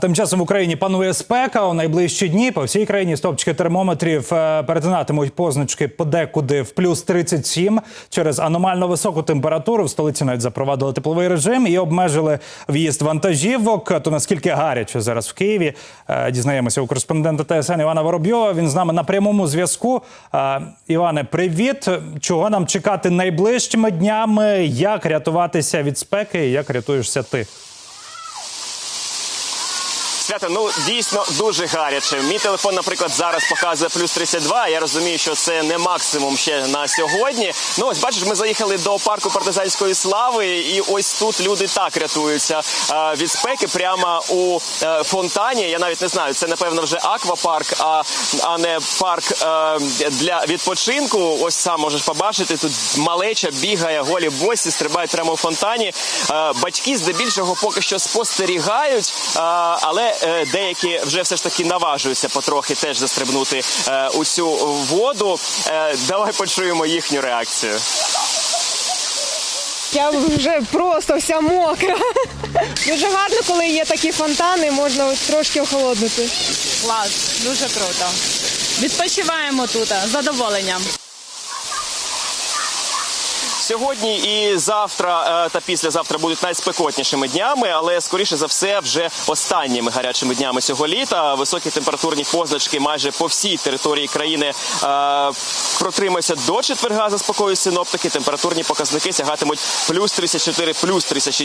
Тим часом в Україні панує спека. У найближчі дні по всій країні стопчики термометрів е, перетинатимуть позначки подекуди в плюс 37. Через аномально високу температуру в столиці навіть запровадили тепловий режим і обмежили в'їзд вантажівок. То наскільки гаряче зараз в Києві е, дізнаємося у кореспондента ТСН Івана Воробйова. Він з нами на прямому зв'язку. Е, Іване, привіт! Чого нам чекати найближчими днями? Як рятуватися від спеки? Як рятуєшся ти? Свято, ну дійсно дуже гаряче. Мій телефон, наприклад, зараз показує плюс 32. Я розумію, що це не максимум ще на сьогодні. Ну ось бачиш, ми заїхали до парку партизанської слави, і ось тут люди так рятуються е, від спеки прямо у е, фонтані. Я навіть не знаю, це напевно вже аквапарк, а, а не парк е, для відпочинку. Ось сам можеш побачити. Тут малеча бігає, голі босі, стрибають прямо у фонтані. Батьки здебільшого поки що спостерігають, але деякі вже все ж таки наважуються потрохи теж застрибнути е, у цю воду. Е, давай почуємо їхню реакцію. Я вже просто вся мокра. Дуже гарно, коли є такі фонтани, можна трошки охолоднути. Клас, дуже круто. Відпочиваємо тут з задоволенням. Сьогодні і завтра е, та післязавтра будуть найспекотнішими днями, але скоріше за все вже останніми гарячими днями цього літа. Високі температурні позначки майже по всій території країни е, протримаються до четверга. Заспокоюють синоптики. Температурні показники сягатимуть плюс 34, плюс 36